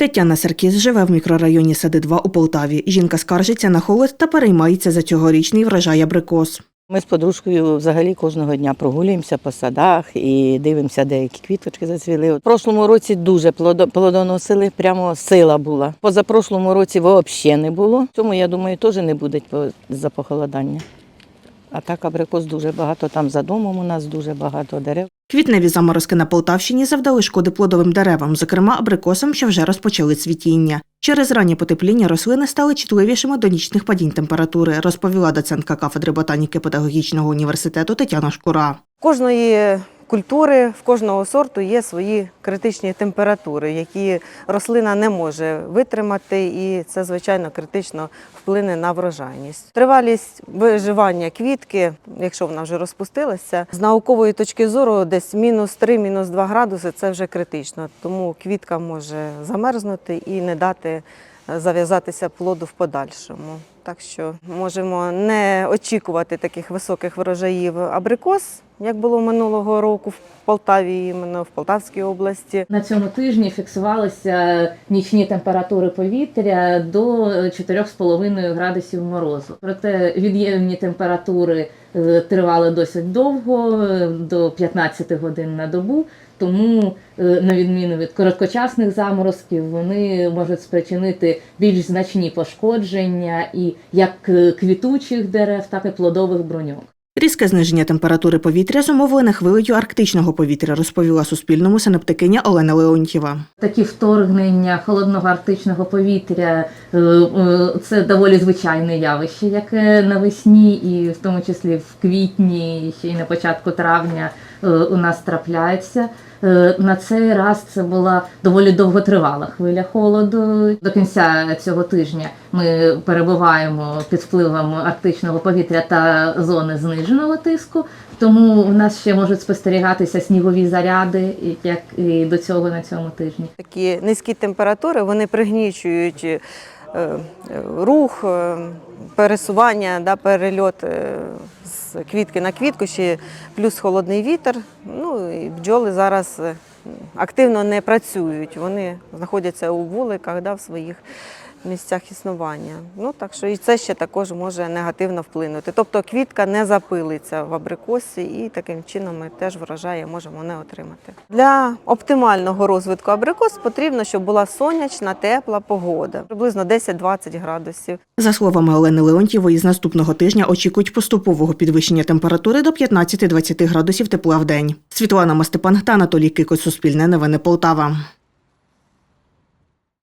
Тетяна Серкіс живе в мікрорайоні Сади 2 у Полтаві. Жінка скаржиться на холод та переймається за цьогорічний врожай абрикос. Ми з подружкою взагалі кожного дня прогулюємося по садах і дивимося, деякі квіточки зацвіли. У прошлому році дуже плодо- плодоносили, прямо сила була. Позапрошлому році взагалі не було. Тому я думаю, теж не буде за похолодання. А так абрикос дуже багато. Там за домом у нас дуже багато дерев. Квітневі заморозки на Полтавщині завдали шкоди плодовим деревам, зокрема абрикосам, що вже розпочали цвітіння. Через раннє потепління рослини стали чутливішими до нічних падінь температури, розповіла доцентка кафедри ботаніки педагогічного університету Тетяна Шкура. кожної культури, в кожного сорту є свої критичні температури, які рослина не може витримати, і це, звичайно, критично вплине на врожайність. Тривалість виживання квітки, якщо вона вже розпустилася, з наукової точки зору десь мінус 3, мінус 2 градуси це вже критично. Тому квітка може замерзнути і не дати е, зав'язатися плоду в подальшому. Так що можемо не очікувати таких високих врожаїв абрикос, як було минулого року в Полтаві, іменно в Полтавській області. На цьому тижні фіксувалися нічні температури повітря до 4,5 градусів морозу. Проте від'ємні температури е, тривали досить довго, е, до 15 годин на добу. Тому, е, на відміну від короткочасних заморозків, вони можуть спричинити більш значні пошкодження і як е, квітучих дерев, так і плодових бруньок. Різке зниження температури повітря зумовлене хвилею арктичного повітря, розповіла Суспільному синоптикиня Олена Леонтьєва. Такі вторгнення холодного арктичного повітря е, е, це доволі звичайне явище, яке навесні, і в тому числі в квітні, ще й на початку травня у нас трапляється. Е, На цей раз це була доволі довготривала хвиля холоду. До кінця цього тижня ми перебуваємо під впливом арктичного повітря та зони зниженого тиску. Тому в нас ще можуть спостерігатися снігові заряди, як і до цього на цьому тижні. Такі низькі температури вони пригнічують рух, е, пересування, да, перельот е, з квітки на квітку, ще плюс холодний вітер. Ну і бджоли зараз е, активно не працюють. Вони знаходяться у вуликах да, в своїх місцях існування. Ну так що і це ще також може негативно вплинути. Тобто квітка не запилиться в абрикосі, і таким чином ми теж врожаї можемо не отримати. Для оптимального розвитку абрикос потрібно, щоб була сонячна, тепла погода, приблизно 10-20 градусів. За словами Олени Леонтьєвої, з наступного тижня очікують поступового підвищення температури до 15-20 градусів тепла в день. Світлана Мастепан та Анатолій Кикось, Суспільне новини Полтава.